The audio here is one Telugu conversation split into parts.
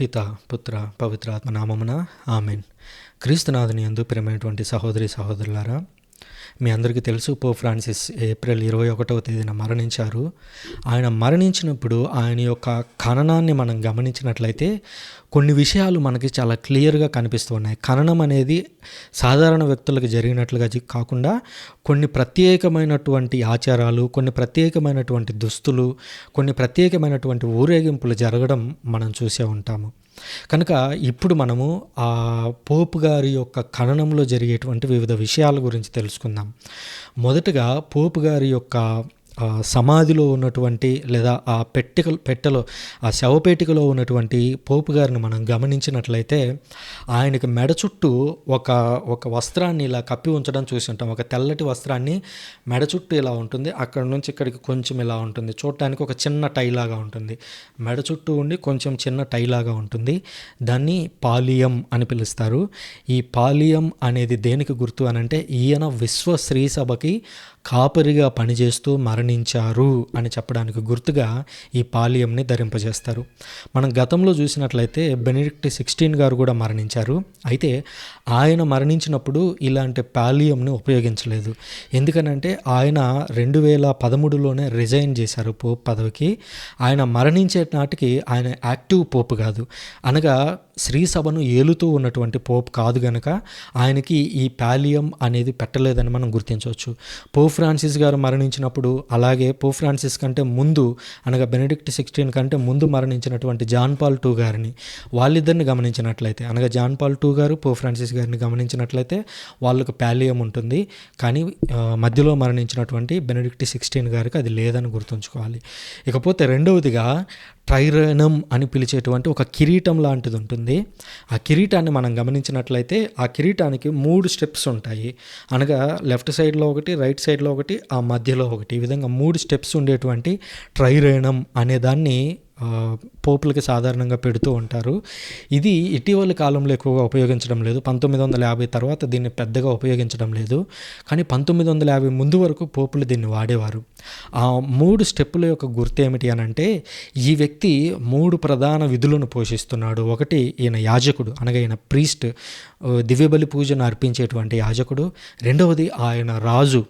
పిత పుత్ర పవిత్రాత్మ నామమున ఆమెన్. క్రీస్తునాథుని ఎందు ప్రేమైనటువంటి సహోదరి సహోదరులారా మీ అందరికీ తెలుసు పో ఫ్రాన్సిస్ ఏప్రిల్ ఇరవై ఒకటవ తేదీన మరణించారు. ఆయన మరణించినప్పుడు ఆయన యొక్క ఖననాన్ని మనం గమనించినట్లయితే కొన్ని విషయాలు మనకి చాలా క్లియర్గా కనిపిస్తూ ఉన్నాయి. ఖననం అనేది సాధారణ వ్యక్తులకు జరిగినట్లుగా కాకుండా కొన్ని ప్రత్యేకమైనటువంటి ఆచారాలు కొన్ని ప్రత్యేకమైనటువంటి దుస్తులు కొన్ని ప్రత్యేకమైనటువంటి ఊరేగింపులు జరగడం మనం చూసే ఉంటాము. కనుక ఇప్పుడు మనము ఆ పోపు గారి యొక్క ఖననంలో జరిగేటువంటి వివిధ విషయాల గురించి తెలుసుకుందాం. మొదటగా పోపు గారి యొక్క ఆ సమాధిలో ఉన్నటువంటి లేదా ఆ పెట్టెక పెట్టెలో ఆ శవపేటికలో ఉన్నటువంటి పోపు గారిని మనం గమనించినట్లయితే ఆయనకి మెడ చుట్టూ ఒక ఒక వస్త్రాన్ని ఇలా కప్పి ఉంచడం చూసి ఉంటాం. ఒక తెల్లటి వస్త్రాన్ని మెడ చుట్టూ ఇలా ఉంటుంది. అక్కడ నుంచి ఇక్కడికి కొంచెం ఇలా ఉంటుంది. చూడటానికి ఒక చిన్న టై లాగా ఉంటుంది. మెడ చుట్టూ ఉండి కొంచెం చిన్న టై లాగా ఉంటుంది. దాన్ని పాలియం అని పిలుస్తారు. ఈ పాలియం అనేది దేనికి గుర్తు అని అంటే ఈయన విశ్వ స్త్రీ సభకి కాపరిగా పనిచేస్తూ మరణించారు అని చెప్పడానికి గుర్తుగా ఈ పాలియంని ధరింపజేస్తారు. మనం గతంలో చూసినట్లయితే బెనిడిక్ట్ సిక్స్టీన్ గారు కూడా మరణించారు. అయితే ఆయన మరణించినప్పుడు ఇలాంటి పాలియంని ఉపయోగించలేదు. ఎందుకనంటే ఆయన రెండు వేల పదమూడులోనే రిజైన్ చేశారు పోప్ పదవికి. ఆయన మరణించే నాటికి ఆయన యాక్టివ్ పోపు కాదు. అనగా శ్రీ సభను ఏలుతూ ఉన్నటువంటి పోప్ కాదు గనక ఆయనకి ఈ పాలియం అనేది పెట్టలేదని మనం గుర్తించవచ్చు. పోప్ ఫ్రాన్సిస్ గారు మరణించినప్పుడు అలాగే పో ఫ్రాన్సిస్ కంటే ముందు అనగా బెనడిక్ట్ సిక్స్టీన్ కంటే ముందు మరణించినటువంటి జాన్ పాల్ టూ గారిని వాళ్ళిద్దరిని గమనించినట్లయితే అనగా జాన్ పాల్ టూ గారు పో ఫ్రాన్సిస్ గారిని గమనించినట్లయితే వాళ్ళకు ప్యాలియం ఉంటుంది. కానీ మధ్యలో మరణించినటువంటి బెనడిక్ట్ సిక్స్టీన్ గారికి అది లేదని గుర్తుంచుకోవాలి. ఇకపోతే రెండవదిగా ట్రైరనం అని పిలిచేటువంటి ఒక కిరీటం లాంటిది ఉంటుంది. ఆ కిరీటాన్ని మనం గమనించినట్లయితే ఆ కిరీటానికి మూడు స్టెప్స్ ఉంటాయి. అనగా లెఫ్ట్ సైడ్లో ఒకటి రైట్ సైడ్ సైడ్లో ఒకటి ఆ మధ్యలో ఒకటి. ఈ విధంగా మూడు స్టెప్స్ ఉండేటువంటి ట్రైరేణం అనే దాన్ని పోపులకి సాధారణంగా పెడుతూ ఉంటారు. ఇది ఇటీవలి కాలంలో ఎక్కువగా ఉపయోగించడం లేదు. పంతొమ్మిది వందల యాభై తర్వాత దీన్ని పెద్దగా ఉపయోగించడం లేదు. కానీ పంతొమ్మిది వందల యాభై ముందు వరకు పోపులు దీన్ని వాడేవారు. ఆ మూడు స్టెప్పుల యొక్క గుర్తు ఏమిటి అని అంటే ఈ వ్యక్తి మూడు ప్రధాన విధులను పోషిస్తున్నాడు. ఒకటి ఈయన యాజకుడు అనగా ఈయన ప్రీస్ట్ దివ్యబలి పూజను అర్పించేటువంటి యాజకుడు. రెండవది ఆయన రాజు.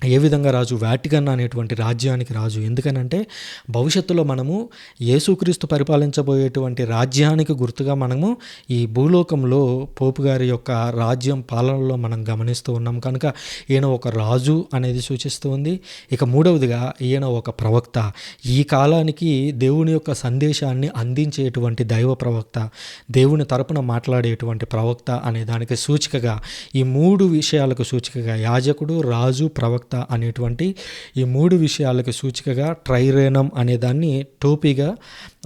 ఏ విధంగా రాజు వాటికన్ అనేటువంటి రాజ్యానికి రాజు? ఎందుకనంటే భవిష్యత్తులో మనము యేసుక్రీస్తు పరిపాలించబోయేటువంటి రాజ్యానికి గుర్తుగా మనము ఈ భూలోకంలో పోపు గారి యొక్క రాజ్యం పాలనలో మనం గమనిస్తూ ఉన్నాం. కనుక ఈయన ఒక రాజు అనేది సూచిస్తుంది ఇక మూడవదిగా ఈయన ఒక ప్రవక్త. ఈ కాలానికి దేవుని యొక్క సందేశాన్ని అందించేటువంటి దైవ ప్రవక్త దేవుని తరపున మాట్లాడేటువంటి ప్రవక్త అనే దానికి సూచికగా ఈ మూడు విషయాలకు సూచికగా యాజకుడు రాజు ప్రవక్త అనేటువంటి ఈ మూడు విషయాలకు సూచికగా ట్రైరేనం అనే దాన్ని టోపీగా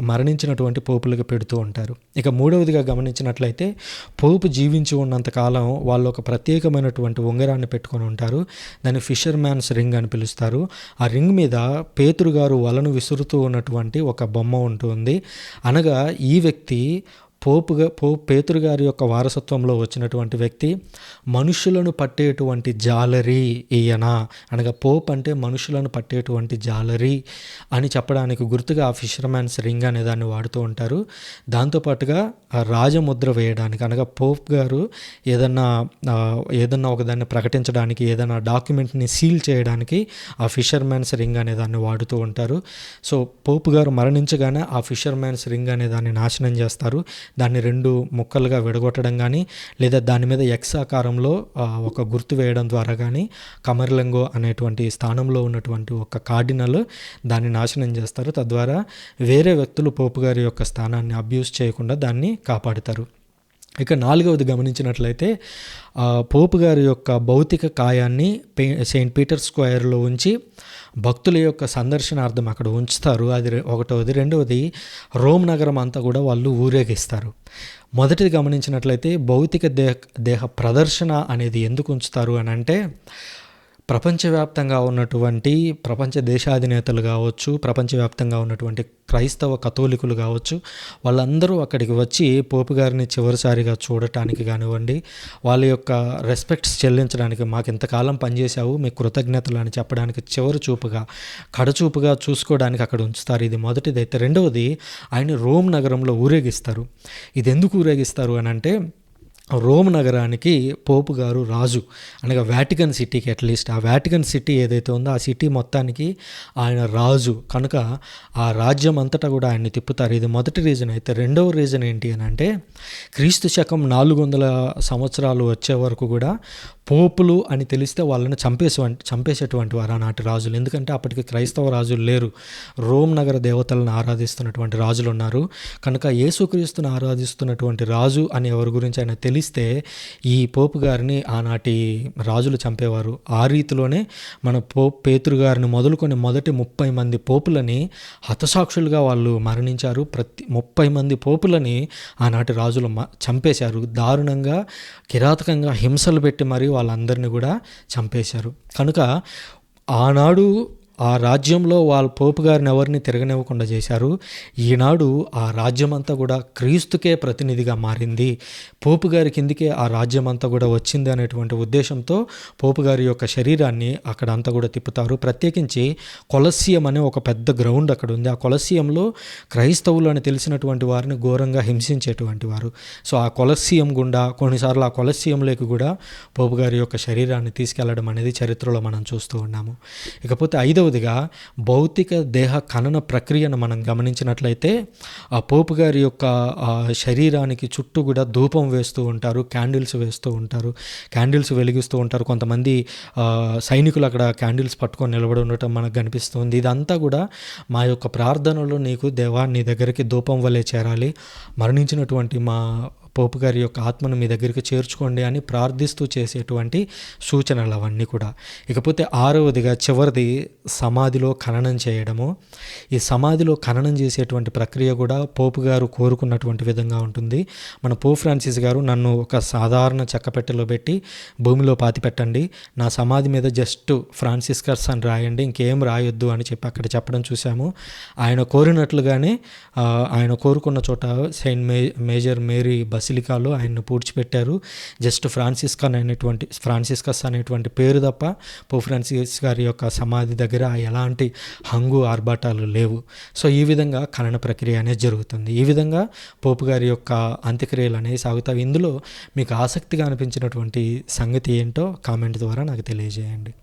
మరణించినటువంటి పోపులకు పెడుతూ ఉంటారు. ఇక మూడవదిగా గమనించినట్లయితే పోపు జీవించి ఉన్నంత కాలం వాళ్ళు ఒక ప్రత్యేకమైనటువంటి ఉంగరాన్ని పెట్టుకొని ఉంటారు. దాన్ని ఫిషర్ మ్యాన్స్ రింగ్ అని పిలుస్తారు. ఆ రింగ్ మీద పేతురు గారు వలను విసురుతూ ఉన్నటువంటి ఒక బొమ్మ ఉంటుంది అనగా ఈ వ్యక్తి పోపుగా పోప్ పేతురు గారి యొక్క వారసత్వంలో వచ్చినటువంటి వ్యక్తి మనుషులను పట్టేటువంటి జాలరీ ఈయన. అనగా పోప్ అంటే మనుషులను పట్టేటువంటి జాలరీ అని చెప్పడానికి గుర్తుగా ఆ ఫిషర్మ్యాన్స్ రింగ్ అనే దాన్ని వాడుతూ ఉంటారు. దాంతోపాటుగా ఆ రాజముద్ర వేయడానికి అనగా పోప్ గారు ఏదన్నా ఏదన్నా ఒకదాన్ని ప్రకటించడానికి ఏదైనా డాక్యుమెంట్ని సీల్ చేయడానికి ఆ ఫిషర్మ్యాన్స్ రింగ్ అనే దాన్ని వాడుతూ ఉంటారు. సో పోపు గారు మరణించగానే ఆ ఫిషర్మ్యాన్స్ రింగ్ అనే దాన్ని నాశనం చేస్తారు. దాన్ని రెండు ముక్కలుగా విడగొట్టడం కానీ లేదా దాని మీద ఎక్స్ ఆకారంలో ఒక గుర్తు వేయడం ద్వారా కానీ కమర్లంగో అనేటువంటి స్థానంలో ఉన్నటువంటి ఒక కార్డినల్ దాన్ని నాశనం చేస్తారు. తద్వారా వేరే వ్యక్తులు పోపు గారి యొక్క స్థానాన్ని అబ్యూస్ చేయకుండా దాన్ని కాపాడుతారు. ఇక నాలుగవది గమనించినట్లయితే పోపు గారి యొక్క భౌతిక కాయాన్ని సెయింట్ పీటర్ స్క్వేర్లో ఉంచి భక్తుల యొక్క సందర్శనార్థం అక్కడ ఉంచుతారు. అది ఒకటవది. రెండవది రోమ్ నగరం అంతా కూడా వాళ్ళు ఊరేగిస్తారు. మొదటిది గమనించినట్లయితే భౌతిక దేహ దేహ ప్రదర్శన అనేది ఎందుకు ఉంచుతారు అని అంటే ప్రపంచవ్యాప్తంగా ఉన్నటువంటి ప్రపంచ దేశాధినేతలు కావచ్చు ప్రపంచవ్యాప్తంగా ఉన్నటువంటి క్రైస్తవ కథోలికులు కావచ్చు వాళ్ళందరూ అక్కడికి వచ్చి పోపు గారిని చివరిసారిగా చూడటానికి కానివ్వండి వాళ్ళ యొక్క రెస్పెక్ట్స్ చెల్లించడానికి మాకు ఇంతకాలం పనిచేశావు మీ కృతజ్ఞతలు అని చెప్పడానికి చివరి చూపుగా కడచూపుగా చూసుకోవడానికి అక్కడ ఉంచుతారు. ఇది మొదటిది అయితే రెండవది ఆయన రోమ్ నగరంలో ఊరేగిస్తారు. ఇది ఎందుకు ఊరేగిస్తారు అని అంటే రోమ్ నగరానికి పోపు గారు రాజు. అనగా వాటికన్ సిటీకి అట్లీస్ట్ ఆ వాటికన్ సిటీ ఏదైతే ఉందో ఆ సిటీ మొత్తానికి ఆయన రాజు. కనుక ఆ రాజ్యం అంతటా కూడా ఆయన్ని తిప్పుతారు. ఇది మొదటి రీజన్ అయితే. రెండవ రీజన్ ఏంటి అని అంటే క్రీస్తు శకం నాలుగు వందల సంవత్సరాలు వచ్చే వరకు కూడా పోపులు అని తెలిస్తే వాళ్ళని చంపేసే చంపేసేటువంటి వారు ఆనాటి రాజులు. ఎందుకంటే అప్పటికి క్రైస్తవ రాజులు లేరు. రోమ్ నగర దేవతలను ఆరాధిస్తున్నటువంటి రాజులు ఉన్నారు. కనుక యేసుక్రీస్తుని ఆరాధిస్తున్నటువంటి రాజు అని ఎవరి గురించి ఆయన తెలిస్తే ఈ పోపు గారిని ఆనాటి రాజులు చంపేవారు. ఆ రీతిలోనే మన పోప్ పేతురు గారిని మొదలుకొని మొదటి ముప్పై మంది పోపులని హతసాక్షులుగా వాళ్ళు మరణించారు. ప్రతి ముప్పై మంది పోపులని ఆనాటి రాజులు మ- చంపేశారు. దారుణంగా కిరాతకంగా హింసలు పెట్టి మరియు వాళ్ళందరినీ కూడా చంపేశారు. కనుక ఆనాడు ఆ రాజ్యంలో వాళ్ళ పోపు గారిని ఎవరిని తిరగనివ్వకుండా చేశారు? ఈనాడు ఆ రాజ్యం అంతా కూడా క్రీస్తుకే ప్రతినిధిగా మారింది. పోపు గారి కిందికే ఆ రాజ్యం అంతా కూడా వచ్చింది అనేటువంటి ఉద్దేశంతో పోపు గారి యొక్క శరీరాన్ని అక్కడ అంతా కూడా తిప్పుతారు. ప్రత్యేకించి కొలసియం అనే ఒక పెద్ద గ్రౌండ్ అక్కడ ఉంది ఆ కొలసియంలో క్రైస్తవులు అని తెలిసినటువంటి వారిని ఘోరంగా హింసించేటువంటి వారు. సో ఆ కొలసియం గుండా కొన్నిసార్లు ఆ కొలసియంలోకి కూడా పోపు గారి యొక్క శరీరాన్ని తీసుకెళ్ళడం అనేది చరిత్రలో మనం చూస్తూ ఉన్నాము. ఇకపోతే ఐదవ రెండవదిగా భౌతిక దేహ ఖనన ప్రక్రియను మనం గమనించినట్లయితే ఆ పోపు గారి యొక్క శరీరానికి చుట్టూ కూడా ధూపం వేస్తూ ఉంటారు క్యాండిల్స్ వేస్తూ ఉంటారు క్యాండిల్స్ వెలిగిస్తూ ఉంటారు. కొంతమంది సైనికులు అక్కడ క్యాండిల్స్ పట్టుకొని నిలబడి ఉండటం మనకు కనిపిస్తుంది. ఇదంతా కూడా మా యొక్క ప్రార్థనలో నీకు దేవా నీ దగ్గరికి ధూపం వలె చేరాలి. మరణించినటువంటి మా పోపు గారి యొక్క ఆత్మను మీ దగ్గరికి చేర్చుకోండి అని ప్రార్థిస్తూ చేసేటువంటి సూచనలు అవన్నీ కూడా. ఇకపోతే ఆరవదిగా చివరిది సమాధిలో ఖననం చేయడము. ఈ సమాధిలో ఖననం చేసేటువంటి ప్రక్రియ కూడా పోపు గారు కోరుకున్నటువంటి విధంగా ఉంటుంది. మన పో ఫ్రాన్సిస్ గారు నన్ను ఒక సాధారణ చెక్కపెట్టెలో పెట్టి భూమిలో పాతి పెట్టండి. నా సమాధి మీద జస్ట్ ఫ్రాన్సిస్కర్స్ అని రాయండి ఇంకేం రాయొద్దు అని చెప్పి అక్కడ చెప్పడం చూసాము ఆయన కోరినట్లుగానే ఆయన కోరుకున్న చోట సెయింట్ మే మేజర్ మేరీ బస్ బెసిలికాలో ఆయన్ను పూడ్చిపెట్టారు. జస్ట్ ఫ్రాన్సిస్కన్ అనేటువంటి ఫ్రాన్సిస్కస్ అనేటువంటి పేరు తప్ప పో ఫ్రాన్సిస్ గారి యొక్క సమాధి దగ్గర ఎలాంటి హంగు ఆర్భాటాలు లేవు. సో ఈ విధంగా ఖనన ప్రక్రియ అనేది జరుగుతుంది. ఈ విధంగా పోపు గారి యొక్క అంత్యక్రియలు అనేవి సాగుతాయి. ఇందులో మీకు ఆసక్తిగా అనిపించినటువంటి సంగతి ఏంటో కామెంట్ ద్వారా నాకు తెలియజేయండి.